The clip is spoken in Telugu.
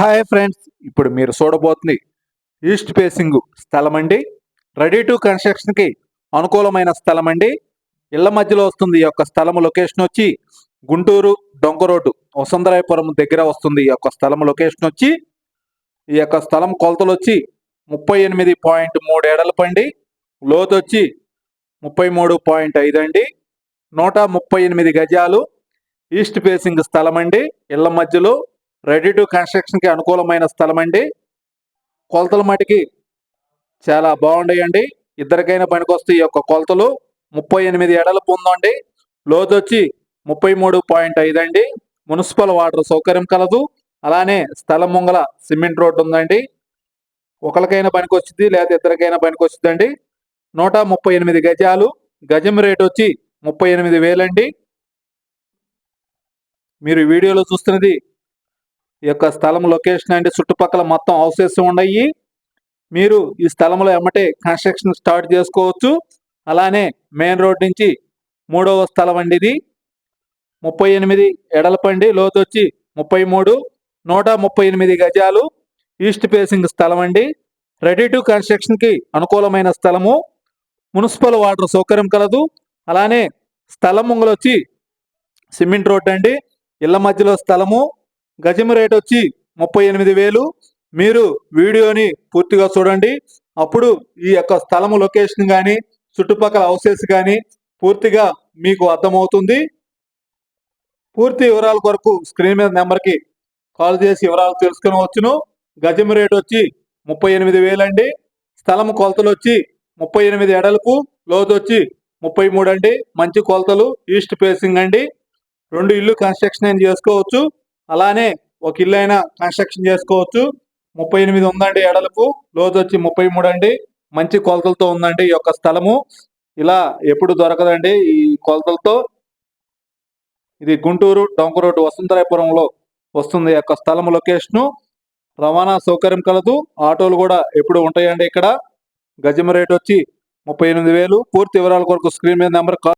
హాయ్ ఫ్రెండ్స్ ఇప్పుడు మీరు చూడబోతుంది ఈస్ట్ ఫేసింగ్ స్థలం అండి రెడీ టు కన్స్ట్రక్షన్కి అనుకూలమైన స్థలం అండి ఇళ్ళ మధ్యలో వస్తుంది ఈ యొక్క స్థలం లొకేషన్ వచ్చి గుంటూరు డొంక రోడ్డు వసుంధరాయపురం దగ్గర వస్తుంది ఈ యొక్క స్థలం లొకేషన్ వచ్చి ఈ యొక్క స్థలం కొలతలు వచ్చి ముప్పై ఎనిమిది పాయింట్ మూడు ఎడలపు అండి లోతు వచ్చి ముప్పై మూడు పాయింట్ ఐదు అండి. నూట ముప్పై ఎనిమిది గజాలు ఈస్ట్ ఫేసింగ్ స్థలం అండి ఇళ్ళ మధ్యలో రెడీ టు కన్స్ట్రక్షన్కి అనుకూలమైన స్థలం అండి కొలతల మటుకి చాలా బాగుంటాయండి ఇద్దరికైనా పనికొస్తాయి ఈ యొక్క కొలతలు ముప్పై ఎనిమిది ఎడలు పొందండి. లోతు వచ్చి ముప్పై మూడు పాయింట్ ఐదు అండి. మున్సిపల్ వాటర్ సౌకర్యం కలదు. అలానే స్థలం ముంగల సిమెంట్ రోడ్డు ఉందండి. ఒకరికైనా పనికొచ్చింది లేదా ఇద్దరికైనా పనికొచ్చిందండి నూట ముప్పై ఎనిమిది గజాలు. గజం రేట్ వచ్చి ముప్పై ఎనిమిది వేలండి. మీరు వీడియోలో చూస్తున్నది ఈ యొక్క స్థలం లొకేషన్ అంటే చుట్టుపక్కల మొత్తం హౌసెస్ ఉన్నాయి. మీరు ఈ స్థలంలో ఎమ్మటే కన్స్ట్రక్షన్ స్టార్ట్ చేసుకోవచ్చు. అలానే మెయిన్ రోడ్ నుంచి మూడవ స్థలం అండి ఇది. ముప్పై ఎనిమిది ఎడలపండి లోతు వచ్చి ముప్పై మూడు నూట ముప్పై ఎనిమిది గజాలు ఈస్ట్ ఫేసింగ్ స్థలం అండి. రెడీ టు కన్స్ట్రక్షన్కి అనుకూలమైన స్థలము. మున్సిపల్ వాటర్ సౌకర్యం కలదు. అలానే స్థలం ముంగలు వచ్చి సిమెంట్ రోడ్ అండి. ఇళ్ళ మధ్యలో స్థలము. గజం రేట్ వచ్చి ముప్పై ఎనిమిది వేలు. మీరు వీడియోని పూర్తిగా చూడండి. అప్పుడు ఈ యొక్క స్థలము లొకేషన్ కానీ చుట్టుపక్కల హౌసెస్ కానీ పూర్తిగా మీకు అర్థమవుతుంది. పూర్తి వివరాల కొరకు స్క్రీన్ మీద నెంబర్కి కాల్ చేసి వివరాలు తెలుసుకునవచ్చును గజం రేట్ వచ్చి ముప్పై ఎనిమిది వేలండి. స్థలం కొలతలు వచ్చి ముప్పై ఎనిమిది ఎడలకు లోతు వచ్చి ముప్పై మూడు అండి. మంచి కొలతలు ఈస్ట్ ఫేసింగ్ అండి. రెండు ఇల్లు కన్స్ట్రక్షన్ చేసుకోవచ్చు. అలానే ఒక ఇల్లు అయినా కన్స్ట్రక్షన్ చేసుకోవచ్చు. ముప్పై ఎనిమిది ఉందండి ఎడలకు లోతు వచ్చి ముప్పై మూడు అండి. మంచి కొలతలతో ఉందండి ఈ యొక్క స్థలము. ఇలా ఎప్పుడు దొరకదండి ఈ కొలతలతో. ఇది గుంటూరు డొంక రోడ్డు వసంతరాయపురంలో వస్తుంది ఈ యొక్క స్థలం లొకేషను. రవాణా సౌకర్యం కలదు. ఆటోలు కూడా ఎప్పుడు ఉంటాయండి ఇక్కడ. గజం రేట్ వచ్చి ముప్పై ఎనిమిది వేలు. పూర్తి వివరాల కొరకు స్క్రీన్ మీద నెంబర్ కాల్